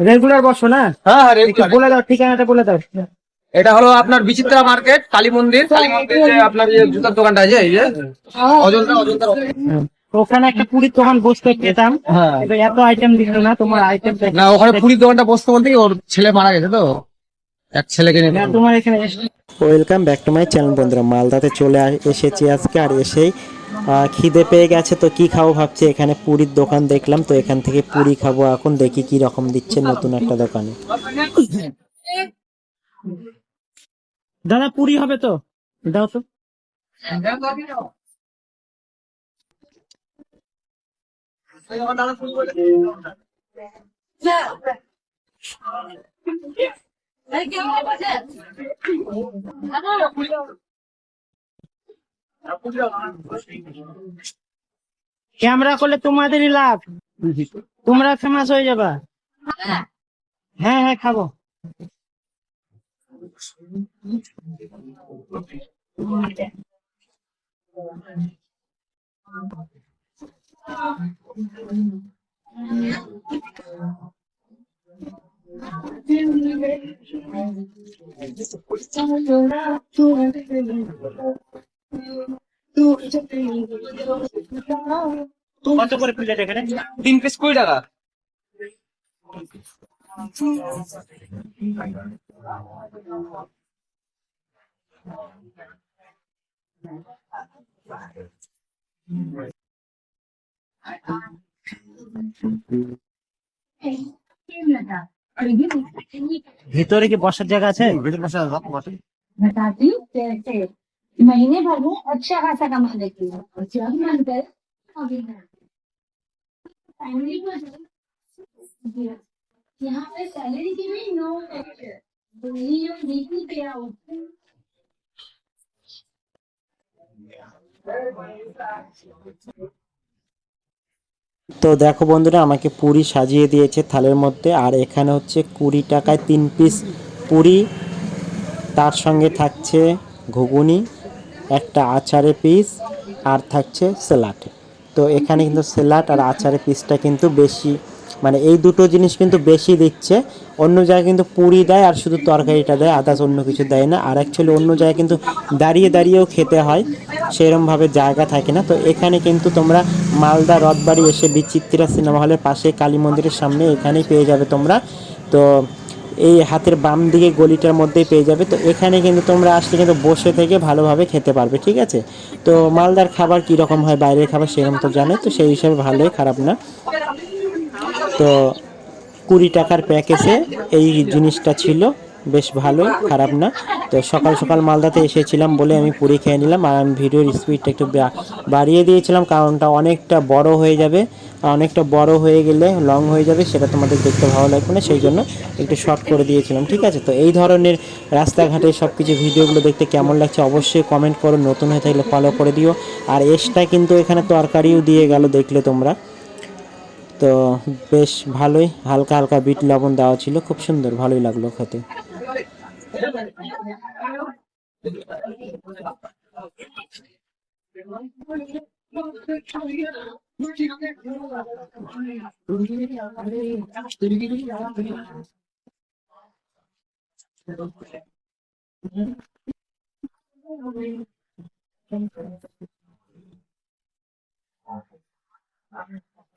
Regular বসো না? হ্যাঁ হ্যাঁ regular। বলে দাও ঠিকানাটা বলে দাও। এটা হলো আপনার বিচিত্রা মার্কেট কালী মন্দির। কালী মন্দির। যে আপনার যে জুতার দোকানটা আছে এই যে। অজন্তা অজন্তা ওখানে একটা পুরীর দোকান বসতে পেতাম। হ্যাঁ। কিন্তু এত আইটেম দিল না তোমার আইটেম না ওখানে পুরীর দোকানটা বসতে বলতে কি ওর ছেলে মারা গেছে তো। এক ছেলেকে নিয়ে তোমার এখানে এসে welcome back to my channel বন্ধুরা। মালদাতে চলে আ- এসেছি আজকে আর এসেই খিদে পেয়ে গেছে তো কি খাব ভাবছি এখানে পুরীর দোকান দেখলাম তো এখান থেকে পুরি খাব এখন দেখি কি রকম দিচ্ছে নতুন একটা দোকানে। দাদা পুরি হবে তো? দাও তো? ক্যামেরা করলে তোমাদেরই লাভ। তোমরা ফেমাস হয়ে যাবা। হ্যাঁ হ্যাঁ খাব। কত করে এখানে? তিন পিস কুড়ি টাকা। ভিতরে কি বসার জায়গা আছে? ভিতরে বসার বসে महीने भर में अच्छा खासा कमा लेती हूँ और जब मन करे अभी मैं फैमिली को यहाँ पे सैलरी की भी नो टेक्चर दिल्ली और वीकली पे आउट তো দেখো বন্ধুরা আমাকে পুরি সাজিয়ে দিয়েছে থালের মধ্যে আর এখানে হচ্ছে কুড়ি টাকায় তিন পিস পুরি তার সঙ্গে থাকছে ঘুগনি একটা আচারের পিস আর থাকছে স্যালাড তো এখানে কিন্তু স্যালাড আর আচারের পিসটা কিন্তু বেশি মানে এই দুটো জিনিস কিন্তু বেশি দিচ্ছে। অন্য জায়গায় কিন্তু পুরি দেয় আর শুধু তরকারিটা দেয় আদার্স অন্য কিছু দেয় না। আর অ্যাকচুয়ালি অন্য জায়গায় কিন্তু দাঁড়িয়ে দাঁড়িয়েও খেতে হয়, সেরমভাবে জায়গা থাকে না। তো এখানে কিন্তু তোমরা মালদা রথবাড়ি এসে বিচিত্রা সিনেমা হলের পাশে কালী মন্দিরের সামনে এখানেই পেয়ে যাবে তোমরা। তো এই হাতের বাম দিকে গলিটার মধ্যেই পেয়ে যাবে। তো এখানে কিন্তু তোমরা আসলে কিন্তু বসে থেকে ভালোভাবে খেতে পারবে, ঠিক আছে? তো মালদার খাবার কীরকম হয়, বাইরের খাবার সেরকম তো জানে, তো সেই হিসাবে ভালোই, খারাপ না। তো কুড়ি টাকার প্যাকেজে এই জিনিসটা ছিল। বেশ ভালোই, খারাপ না। তো সকাল সকাল মালদাতে এসেছিলাম বলে আমি পুরি খেয়ে নিলাম আর আমি ভিডিওর স্পিডটা একটু বাড়িয়ে দিয়েছিলাম কারণটা অনেকটা বড় হয়ে যাবে। অনেকটা বড় হয়ে গেলে লং হয়ে যাবে, সেটা তোমাদের দেখতে ভালো লাগবে না, সেই জন্য একটু শর্ট করে দিয়েছিলাম, ঠিক আছে? তো এই ধরনের রাস্তাঘাটে সব কিছু ভিডিওগুলো দেখতে কেমন লাগছে অবশ্যই কমেন্ট করো, নতুন হয়ে থাকলে ফলো করে দিও। আর এসটা কিন্তু এখানে তরকারিও দিয়ে গেল দেখলে তোমরা। তো বেশ ভালোই, হালকা হালকা বিট লবণ দেওয়া ছিল, খুব সুন্দর, ভালোই লাগল খেতে।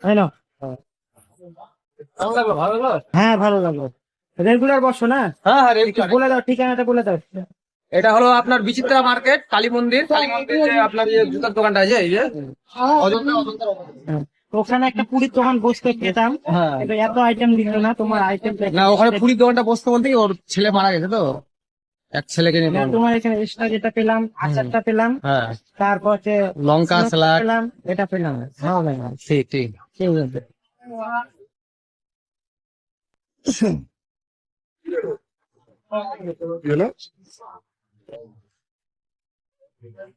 হ্যালো। ভালো লাগল? ভালো লাগল? হ্যাঁ ভালো লাগল। রেগুলার বসো না? হ্যাঁ হ্যাঁ। বলে দাও ঠিকানাটা বলে দাও। এটা হলো আপনার বিচিত্রা মার্কেট কালী মন্দির। কালী মন্দির আপনার যে জুতার দোকানটা আছে এই যে। অজন্তা অজন্তা হ্যাঁ। ওখানে একটা পুরীর দোকান বসতে পেতাম। হ্যাঁ। কিন্তু এত আইটেম দিল না তোমার আইটেম না ওখানে পুরীর দোকানটা বসতে বলতে ওর ছেলে মারা গেছে তো। এক ছেলেকে নিয়ে তোমার এখানে এক্সট্রা যেটা পেলাম আচারটা পেলাম হ্যাঁ। তারপর হচ্ছে লঙ্কা স্যালাড পেলাম এটা পেলাম। ভালো লাগল ঠিক ঠিক। ঠিক আছে